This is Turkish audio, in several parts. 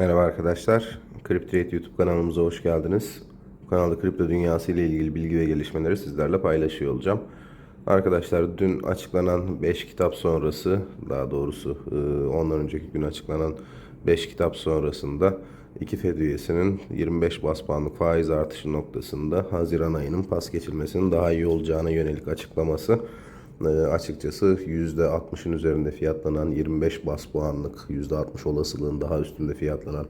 Merhaba arkadaşlar. CrypTrade YouTube kanalımıza hoş geldiniz. Bu kanalda kripto dünyası ile ilgili bilgi ve gelişmeleri sizlerle paylaşıyor olacağım. Arkadaşlar dün açıklanan 5 kitap sonrası, daha doğrusu e, ondan önceki gün açıklanan 5 kitap sonrasında iki Fed üyesinin 25 bas puanlık faiz artışı noktasında Haziran ayının pas geçilmesinin daha iyi olacağına yönelik açıklaması açıkçası %60'ın üzerinde fiyatlanan 25 bas puanlık %60 olasılığın daha üstünde fiyatlanan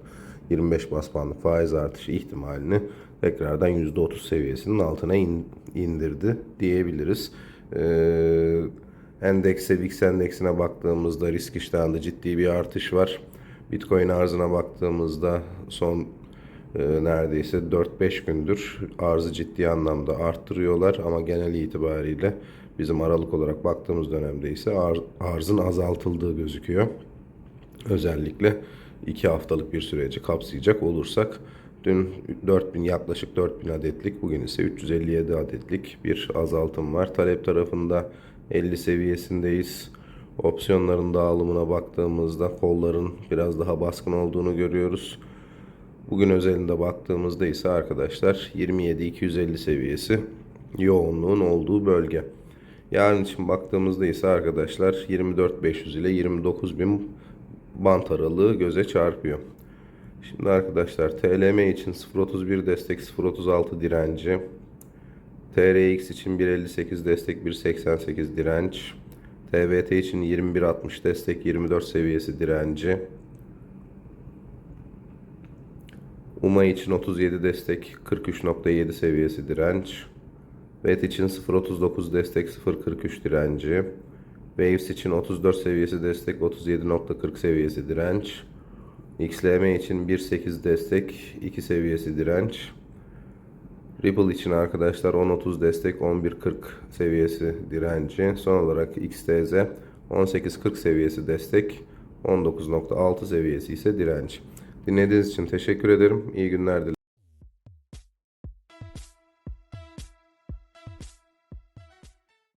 25 bas puanlık faiz artışı ihtimalini tekrardan %30 seviyesinin altına in- indirdi diyebiliriz. Ee, endekse, VIX endeksine baktığımızda risk iştahında ciddi bir artış var. Bitcoin arzına baktığımızda son e, neredeyse 4-5 gündür arzı ciddi anlamda arttırıyorlar ama genel itibariyle bizim aralık olarak baktığımız dönemde ise ar- arzın azaltıldığı gözüküyor. Özellikle 2 haftalık bir süreci kapsayacak olursak dün 4000 yaklaşık 4000 adetlik bugün ise 357 adetlik bir azaltım var. Talep tarafında 50 seviyesindeyiz. Opsiyonların dağılımına baktığımızda kolların biraz daha baskın olduğunu görüyoruz. Bugün özelinde baktığımızda ise arkadaşlar 27-250 seviyesi yoğunluğun olduğu bölge. Yarın için baktığımızda ise arkadaşlar 24.500 ile 29.000 bant aralığı göze çarpıyor. Şimdi arkadaşlar TLM için 0.31 destek 0.36 direnci. TRX için 1.58 destek 1.88 direnç. TVT için 21.60 destek 24 seviyesi direnci. UMA için 37 destek 43.7 seviyesi direnç. VET için 0.39 destek 0.43 direnci. Waves için 34 seviyesi destek 37.40 seviyesi direnç. XLM için 1.8 destek 2 seviyesi direnç. Ripple için arkadaşlar 10.30 destek 11.40 seviyesi direnci. Son olarak XTZ 18.40 seviyesi destek 19.6 seviyesi ise direnç. Dinlediğiniz için teşekkür ederim. İyi günler dilerim.